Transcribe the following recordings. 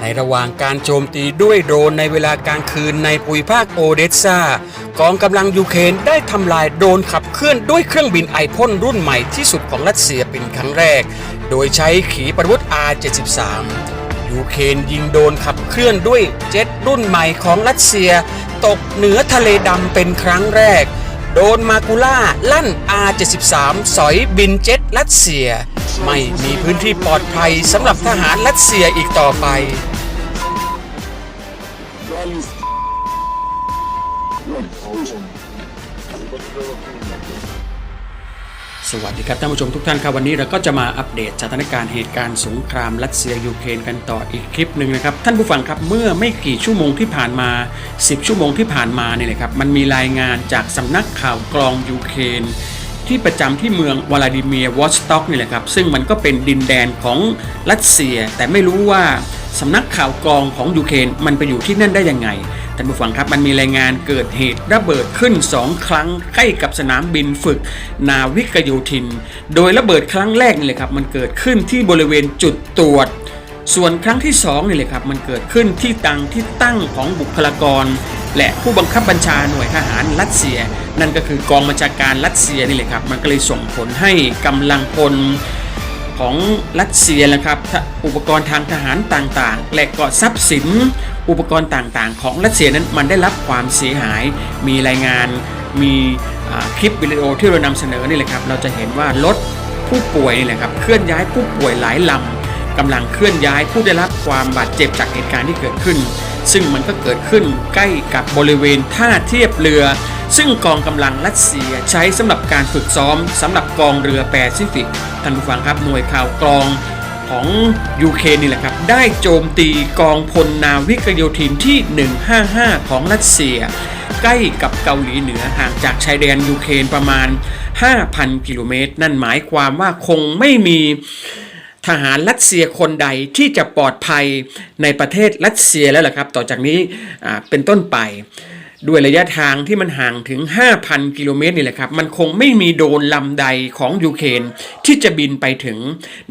ในระหว่างการโจมตีด้วยโดรนในเวลากลางคืนในภูมิภาคโอเดสซากองกำลังยูเครนได้ทำลายโดรนขับเคลื่อนด้วยเครื่องบินไอพ่นรุ่นใหม่ที่สุดของรัสเซียเป็นครั้งแรก โดยใช้ขีปนาวุธ R73 ยูเครนยิงโดนขับเคลื่อนด้วยเจ็ตรุ่นใหม่ของรัสเซีย ตกเหนือทะเลดำเป็นครั้งแรก โดนมากูล่าลั่น R73 สอยบินเจ็ตรัสเซีย ไม่มีพื้นที่ปลอดภัยสำหรับทหารรัสเซียอีกต่อไป สวัสดีครับท่านผู้ชมทุกท่านครับวันนี้เราก็จะมาอัปเดตสถานการณ์เหตุการณ์สงครามรัสเซียยูเครนกันต่ออีกคลิปหนึ่งนะครับ ท่านผู้ฟังครับเมื่อไม่กี่ชั่วโมงที่ผ่านมา 10 ชั่วโมงที่ผ่านมาเนี่ยนะครับมันมีรายงานจากสำนักข่าวกรองยูเครน ที่ประจำที่เมืองวลาดิเมียร์วอสต็อกนี่แหละครับ ซึ่งมันก็เป็นดินแดนของรัสเซีย แต่ไม่รู้ว่าสำนักข่าวกรองของยูเครนมันไปอยู่ที่นั่นได้ยังไงท่านผู้ฟังครับมันมีรายงานเกิดเหตุระเบิดขึ้น 2 ครั้งใกล้กับสนามบินฝึก นาวิกโยธิน โดยระเบิดครั้งแรกนี่แหละครับมันเกิดขึ้นที่บริเวณจุดตรวจ ส่วนครั้งที่2นี่แหละครับมันเกิดขึ้นที่ตังที่ตั้งของบุคลากร และผู้บังคับบัญชาหน่วยทหารรัสเซีย นั่นก็คือกองบัญชาการรัสเซียนี่แหละครับ มันก็เลยส่งผลให้กำลังพลของรัสเซียนะครับอุปกรณ์ทางทหารต่างๆ และก็ทรัพย์สินอุปกรณ์ต่างๆ ของรัสเซียนั้นมันได้รับความเสียหาย มีรายงานมีคลิปวิดีโอที่เรานำเสนอนี่แหละครับ เราจะเห็นว่ารถผู้ป่วยนี่แหละครับเคลื่อนย้ายผู้ป่วยหลายลำกำลังเคลื่อนย้ายผู้ได้รับความบาดเจ็บจากเหตุการณ์ที่เกิดขึ้น ซึ่งมันก็เกิดขึ้นใกล้กับบริเวณท่าเทียบเรือ ซึ่งกองกำลังรัสเซียใช้สำหรับการฝึกซ้อมสำหรับกองเรือแปซิฟิกท่านผู้ฟังครับหน่วยข่าวกรองของยูเครนนี่แหละครับ ได้โจมตีกองพลนาวิกโยธินที่ 155 ของรัสเซีย ใกล้กับเกาหลีเหนือห่างจากชายแดนยูเครนประมาณ 5,000 กิโลเมตร นั่นหมายความว่าคงไม่มี ทหารรัสเซียคนใดที่จะปลอดภัยในประเทศรัสเซียแล้วล่ะครับ ต่อจากนี้เป็นต้นไป ด้วยระยะทางที่มันห่างถึง 5,000 กิโลเมตรนี่แหละครับ มันคงไม่มีโดนลำใดของยูเครนที่จะบินไปถึง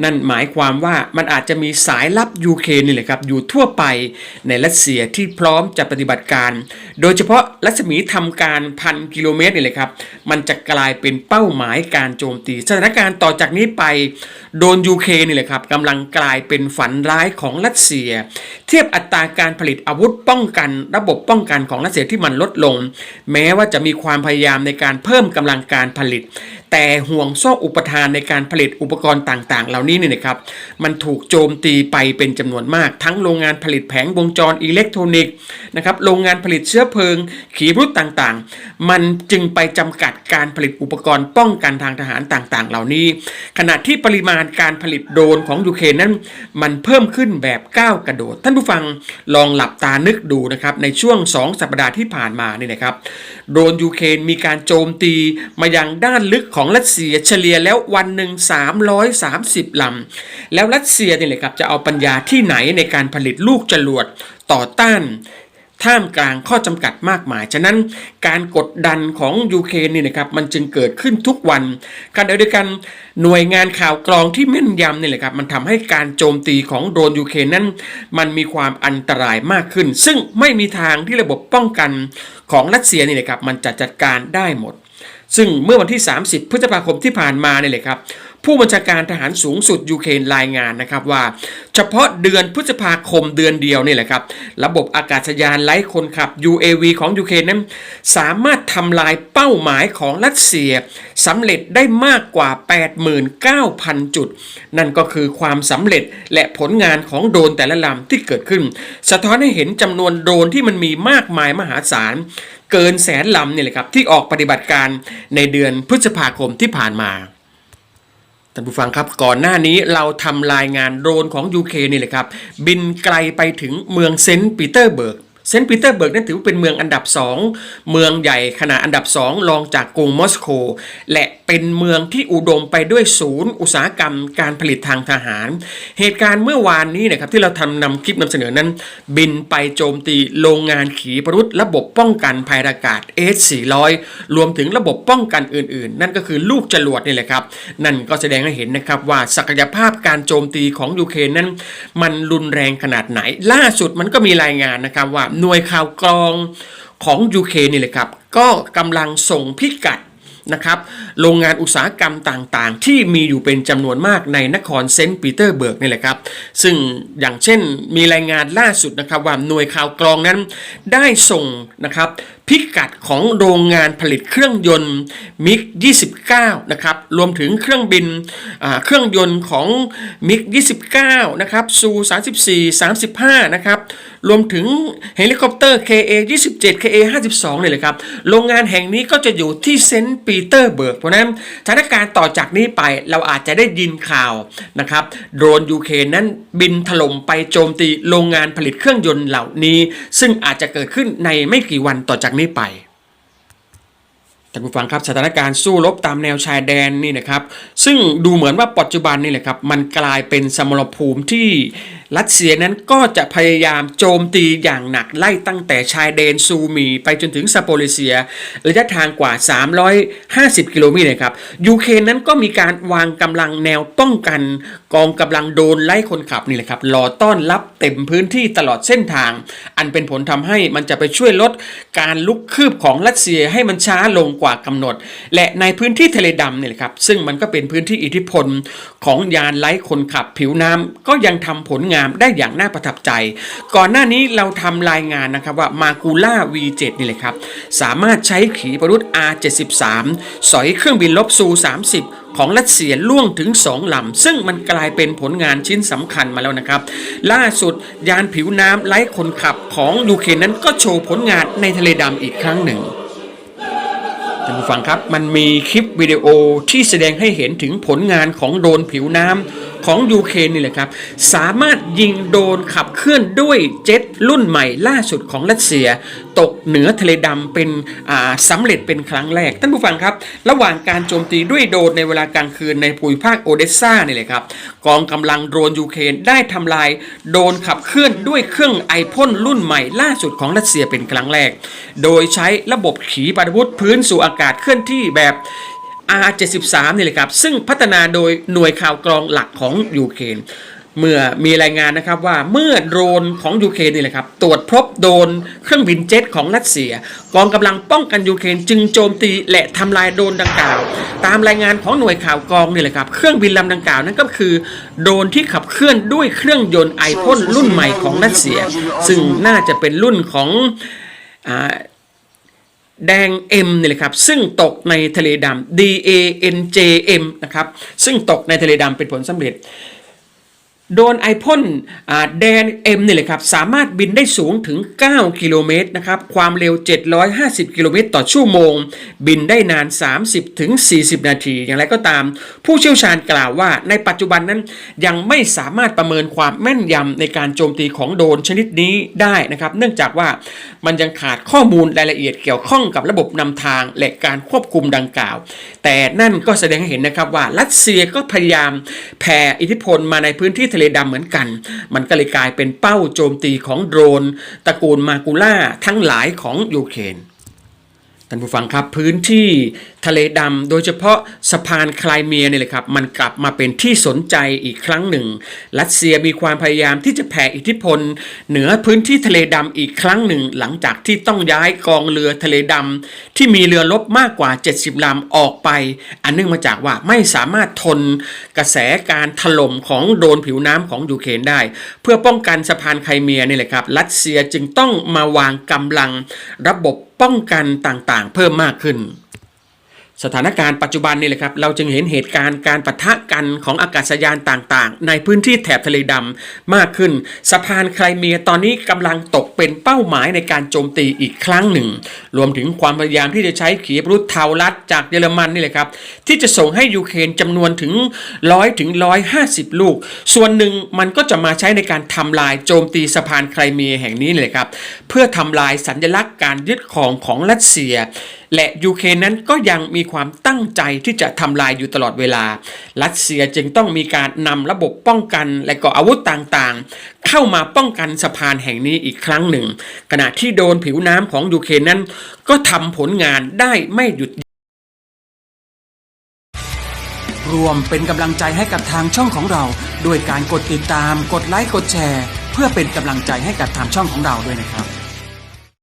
นั่นหมายความว่ามันอาจจะมีสายลับยูเครนนี่แหละครับ อยู่ทั่วไปในรัสเซียที่พร้อมจะปฏิบัติการ โดยเฉพาะรัศมีทำการพันกิโลเมตรนี่แหละครับ มันจะกลายเป็นเป้าหมายการโจมตี สถานการณ์ต่อจากนี้ไป โดนยูเครนนี่แหละครับกำลังกลายเป็นฝันร้ายของรัสเซีย เทียบอัตราการผลิตอาวุธป้องกัน ระบบป้องกันของรัสเซียที่มันลดลง แม้ว่าจะมีความพยายามในการเพิ่มกำลังการผลิต แต่ห่วงโซ่อุปทานในการผลิตอุปกรณ์ต่างๆ เหล่านี้นี่นะครับมันถูกโจมตีไปเป็นจำนวนมาก ทั้งโรงงานผลิตแผงวงจรอิเล็กทรอนิกส์นะครับโรงงานผลิตเชื้อเพลิง ขีปนาวุธต่างๆ มันจึงไปจำกัดการผลิตอุปกรณ์ป้องกันทางทหารต่างๆ เหล่านี้ ขณะที่ปริมาณการผลิตโดรนของยูเครนนั้น มันเพิ่มขึ้นแบบก้าวกระโดด ท่านผู้ฟังลองหลับตานึกดูนะครับในช่วง 2 สัปดาห์ที่ผ่านมานี่นะครับโดรนยูเครนมีการโจมตีมายังด้านลึกของรัสเซียเฉลี่ยแล้ววันหนึ่ง330ลำแล้วรัสเซียนี่แหละครับจะเอาปัญญาที่ไหนในการผลิตลูกจรวดต่อต้าน ท่ามกลางข้อจำกัดมากมาย ฉะนั้นการกดดันของยูเครนนี่นะครับมันจึงเกิดขึ้นทุกวันขณะเดียวกันหน่วยงานข่าวกรองที่แม่นยำนี่แหละครับมันทำให้การโจมตีของโดรนยูเครนนั้น มันมีความอันตรายมากขึ้น ซึ่งไม่มีทางที่ระบบป้องกันของรัสเซียนี่แหละครับมันจะจัดการได้หมด ซึ่งเมื่อวันที่ 30 พฤษภาคมที่ผ่านมาเนี่ยเลยครับ ผู้บัญชาการทหารสูงสุดยูเครนรายงานนะครับว่า เฉพาะเดือนพฤษภาคมเดือนเดียวนี่แหละครับ ระบบอากาศยานไร้คนขับ UAV ของยูเครนนั้นสามารถทำลายเป้าหมายของรัสเซียสำเร็จได้มากกว่า 89,000 จุด นั่นก็คือความสำเร็จและผลงานของโดรนแต่ละลำที่เกิดขึ้น สะท้อนให้เห็นจำนวนโดรนที่มันมีมากมายมหาศาลเกินแสนลำนี่แหละครับที่ออกปฏิบัติการในเดือนพฤษภาคมที่ผ่านมา ท่านผู้ฟังครับก่อนหน้านี้เราทำรายงานโดรนของยูเคนี่แหละครับ บินไกลไปถึงเมืองเซนต์ปีเตอร์เบิร์กเซนต์ปีเตอร์เบิร์กนั้นถือว่าเป็นเมืองอันดับ 2 เมืองใหญ่ขนาดอันดับ 2 รองจากกรุงมอสโกและเป็นเมืองที่อุดมไปด้วยศูนย์ อุตสาหกรรมการผลิตทางทหาร เหตุการณ์เมื่อวานนี้นะครับที่เราทำนำคลิปนำเสนอนั้น บินไปโจมตีโรงงานขีปนาวุธระบบป้องกันภัยอากาศ S400 รวมถึงระบบป้องกันอื่นๆ นั่นก็คือลูกจรวดนี่แหละครับ นั่นก็แสดงให้เห็นนะครับว่าศักยภาพการโจมตีของยูเครนนั้น มันรุนแรงขนาดไหน ล่าสุดมันก็มีรายงานนะครับว่าหน่วยข่าวกรองของยูเครนนี่แหละครับ ก็กำลังส่งพิกัด นะครับโรงงานอุตสาหกรรมต่างๆ ที่มีอยู่เป็นจำนวนมากในนครเซนต์ปีเตอร์เบิร์กนี่แหละครับ ซึ่งอย่างเช่นมีรายงานล่าสุดนะครับว่าหน่วยข่าวกรองนั้นได้ส่งนะครับ พิกัดของโรงงานผลิตเครื่องยนต์มิก 29 นะครับ รวมถึงเครื่องบินเครื่องยนต์ของมิก 29 นะครับซู34 35 นะครับ รวมถึงเฮลิคอปเตอร์ KA 27 KA 52เนี่ยเลยครับ โรงงานแห่งนี้ก็จะอยู่ที่เซนต์ปีเตอร์เบิร์ก เพราะฉะนั้นสถานการณ์ต่อจากนี้ไปเราอาจจะได้ยินข่าวนะครับ โดรนยูเครนนั้นบินถล่มไปโจมตีโรงงานผลิตเครื่องยนต์เหล่านี้ ซึ่งอาจจะเกิดขึ้นในไม่กี่วันต่อจากนี้ไป ท่านผู้ฟังครับสถานการณ์สู้รบตามแนวชายแดนนี่นะครับ ซึ่งดูเหมือนว่าปัจจุบันนี่แหละครับมันกลายเป็นสมรภูมิที่รัสเซียนั้นก็จะพยายามโจมตีอย่างหนักไล่ตั้งแต่ชายแดนซูมี ไปจนถึงซาโปริเซียระยะทางกว่า 350 กิโลเมตรนะครับยูเครนนั้นก็มีการวางกำลังแนวป้องกันกองกำลังโดนไล่คนขับนี่แหละครับรอต้อนรับเต็มพื้นที่ตลอดเส้นทาง อันเป็นผลทำให้มันจะไปช่วยลดการลุกคืบของรัสเซียให้มันช้าลงกว่ากำหนด และในพื้นที่ทะเลดำเนี่ยแหละครับซึ่งมันก็เป็นพื้นที่อิทธิพลของยานไร้คนขับผิวน้ำก็ยังทำผลงานได้อย่างน่าประทับใจ ก่อนหน้านี้เราทำรายงานนะครับว่ามากูล่า V7 นี่แหละครับสามารถใช้ขีปนาวุธ R73 สอยเครื่องบินลบซู 30ของรัสเซียล่วงถึง 2 ลำ ซึ่งมันกลายเป็นผลงานชิ้นสำคัญมาแล้วนะครับ ล่าสุดยานผิวน้ำไร้คนขับของยูเครนนั้นก็โชว์ผลงานในทะเลดำอีกครั้งหนึ่ง ท่านผู้ฟังครับ มันมีคลิปวิดีโอที่แสดงให้เห็นถึงผลงานของโดรนผิวน้ำ ของยูเครนนี่แหละครับ สามารถยิงโดนขับเคลื่อนด้วยเจ็ตรุ่นใหม่ล่าสุดของรัสเซีย ตกเหนือทะเลดำเป็นอ่าสำเร็จเป็นครั้งแรก ท่านผู้ฟังครับ ระหว่างการโจมตีด้วยโดนในเวลากลางคืนในภูมิภาคโอเดสซานี่แหละครับ กองกำลังโดรนยูเครนได้ทำลายโดนขับเคลื่อนด้วยเครื่องไอพ่นรุ่นใหม่ล่าสุดของรัสเซียเป็นครั้งแรก โดยใช้ระบบขีปนาวุธพื้นสู่อากาศเคลื่อนที่แบบ R73 นี่แหละครับ ซึ่งพัฒนาโดยหน่วยข่าวกรองหลักของยูเครนเมื่อมีรายงานนะครับว่าเมื่อโดรนของยูเครนนี่แหละครับ ตรวจพบโดรนเครื่องบินเจ็ตของรัสเซีย กองกำลังป้องกันยูเครนจึงโจมตีและทำลายโดรนดังกล่าว ตามรายงานของหน่วยข่าวกรองนี่แหละครับ เครื่องบินลำดังกล่าวนั่นก็คือโดรนที่ขับเคลื่อนด้วยเครื่องยนต์ไอพ่นรุ่นใหม่ของรัสเซีย ซึ่งน่าจะเป็นรุ่นของอ่า แดง M นี่แหละครับ ซึ่งตกในทะเลดำ D A N J M นะครับ ซึ่งตกในทะเลดำเป็นผลสำเร็จ โดนไอพ่นอ่าแดน M นี่แหละครับ สามารถบินได้สูงถึง 9 กิโลเมตรนะครับ ความเร็ว 750 กิโลเมตรต่อชั่วโมง บินได้นาน 30 ถึง 40 นาที อย่างไรก็ตาม ผู้เชี่ยวชาญกล่าวว่า ในปัจจุบันนั้นยังไม่สามารถประเมินความแม่นยำในการโจมตีของโดรนชนิดนี้ได้นะครับ เนื่องจากว่ามันยังขาดข้อมูลรายละเอียดเกี่ยวข้องกับระบบนำทางและการควบคุมดังกล่าว แต่นั่นก็แสดงให้เห็นนะครับว่ารัสเซียก็พยายามแผ่อิทธิพลมาในพื้นที่ทะเลดำเหมือนกัน มันก็เลยกลายเป็นเป้าโจมตีของโดรนตระกูลมากูล่าทั้งหลายของยูเครนท่านผู้ฟังครับพื้นที่ทะเลดำโดยเฉพาะสะพานคลายเมียเนี่ยแหละครับ มันกลับมาเป็นที่สนใจอีกครั้งหนึ่ง รัสเซียมีความพยายามที่จะแผ่อิทธิพล เหนือพื้นที่ทะเลดำอีกครั้งหนึ่ง หลังจากที่ต้องย้ายกองเรือทะเลดำที่มีเรือรบมากกว่า 70 ลำออกไป อันเนื่องมาจากว่าไม่สามารถทนกระแสการถล่มของโดนผิวน้ำของยูเครนได้ เพื่อป้องกันสะพานไคลเมียนี่แหละครับ รัสเซียจึงต้องมาวางกำลังระบบป้องกันต่างๆ เพิ่มมากขึ้น สถานการณ์ปัจจุบันนี่แหละครับเราจึงเห็นเหตุการณ์การปะทะกันของอากาศยานต่างๆ ในพื้นที่แถบทะเลดำมากขึ้น สะพานไคลเมียตอนนี้กำลังตกเป็นเป้าหมายในการโจมตีอีกครั้งหนึ่ง รวมถึงความพยายามที่จะใช้ขีปนาวุธเทาลัดจากเยอรมันนี่แหละครับที่จะส่งให้ยูเครนจำนวนถึง100ถึง150ลูก ส่วนหนึ่งมันก็จะมาใช้ในการทำลายโจมตีสะพานไคลเมียแห่งนี้เลยครับเพื่อทำลายสัญลักษณ์การยึดครองของรัสเซีย และยูเครนนั้นก็ยังมีความตั้งใจที่จะทำลายอยู่ตลอดเวลา รัสเซียจึงต้องมีการนำระบบป้องกันและก็อาวุธต่างๆ เข้ามาป้องกันสะพานแห่งนี้อีกครั้งหนึ่ง ขณะที่โดนผิวน้ำของยูเครนนั้น ก็ทำผลงานได้ไม่หยุดรวมเป็นกำลังใจให้กับทางช่องของเรา ด้วยการกดติดตาม กดไลค์ กดแชร์ เพื่อเป็นกำลังใจให้กับทางช่องของเราด้วยนะครับ